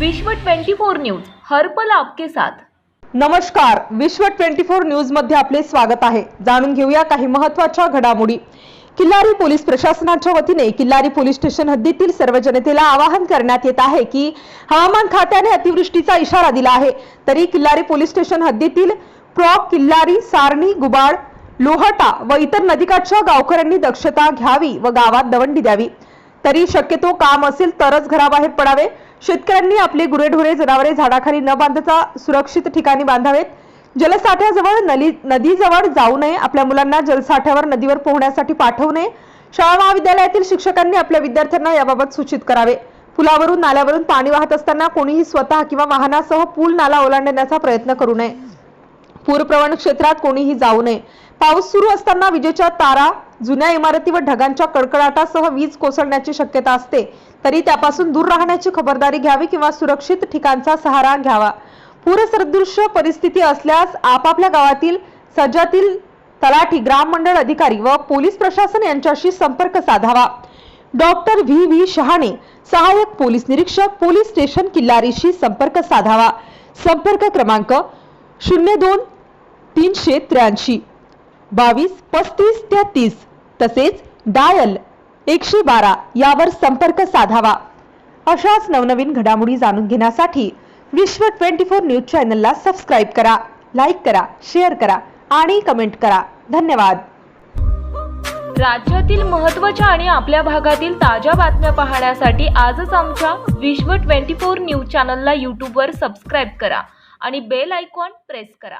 विश्व 24 न्यूज हरपल आपके साथ. नमस्कार विश्व 24 न्यूजमध्ये आपले स्वागत आहे. जाणून घेऊया काही महत्त्वाच्या घडामोडी. किल्लारी पोलीस प्रशासनाच्या वतीने किल्लारी पोलीस स्टेशन हद्दीतील सर्व जनतेला आवाहन करण्यात येत आहे की हवामान खात्याने अतिवृष्टीचा इशारा दिला आहे. तरी किल्लारी पोलीस स्टेशन हद्दीतील प्रॉक किल्लारी सारणी गुबाड लोहाटा व इतर नदीकाठच्या गावकऱ्यांनी दक्षता घ्यावी व गावात दवंडी द्यावी. तरी शक्यतो काम असेल तरच घराबाहेर पडावे. शेतकऱ्यांनी आपली गुरेढोरे जनावरे झाडाखाली न बांधता सुरक्षित ठिकाणी बांधावेत. जलसाठ्याजवळ नली नदीजवळ जाऊ नये. आपल्या मुलांना जलसाठ्यावर नदीवर पोहण्यासाठी पाठवू नये. शाळा महाविद्यालयातील शिक्षकांनी आपल्या विद्यार्थ्यांना याबाबत सूचित करावे. पुलावरून नाल्यावरून पाणी वाहत असताना कोणीही स्वतः किंवा वाहनासह पूल नाला ओलांडण्याचा प्रयत्न करू नये. पूरप्रवण क्षेत्रात कोणीही जाऊ नये. पाऊस सुरू असताना विजेच्या तारा जुन्या इमारती व ढगांच्या कडकडाटासह वीज कोसळण्याची शक्यता असते. तरी त्यापासून दूर राहण्याची खबरदारी घ्यावी किंवा सुरक्षित ठिकाणचा सहारा घ्यावा. पूरसदृश्य परिस्थिती असल्यास आपापल्या गावातील सज्जातील तलाठी ग्राम मंडळ अधिकारी व पोलीस प्रशासन यांच्याशी संपर्क साधावा. डॉक्टर व्ही व्ही शहाणे सहाय्यक पोलीस निरीक्षक पोलीस स्टेशन किल्लारीशी संपर्क साधावा. संपर्क क्रमांक शून्य दोन तीनशे त्र्याऐंशी. बावीस पस्तीस तेहतीस तसेच डायल एकशे बारा यावर संपर्क साधावा. अशाच नवनवीन घडामोडी जाणून घेण्यासाठी विश्व ट्वेंटी फोर न्यूज चॅनलला सबस्क्राईब करा लाईक करा शेअर करा आणि कमेंट करा. धन्यवाद. राज्यातील महत्त्वाच्या आणि आपल्या भागातील ताज्या बातम्या पाहण्यासाठी आजच आमच्या विश्व 24 न्यूज चॅनलला यूट्यूबवर सबस्क्राईब करा आणि बेल आयकॉन प्रेस करा.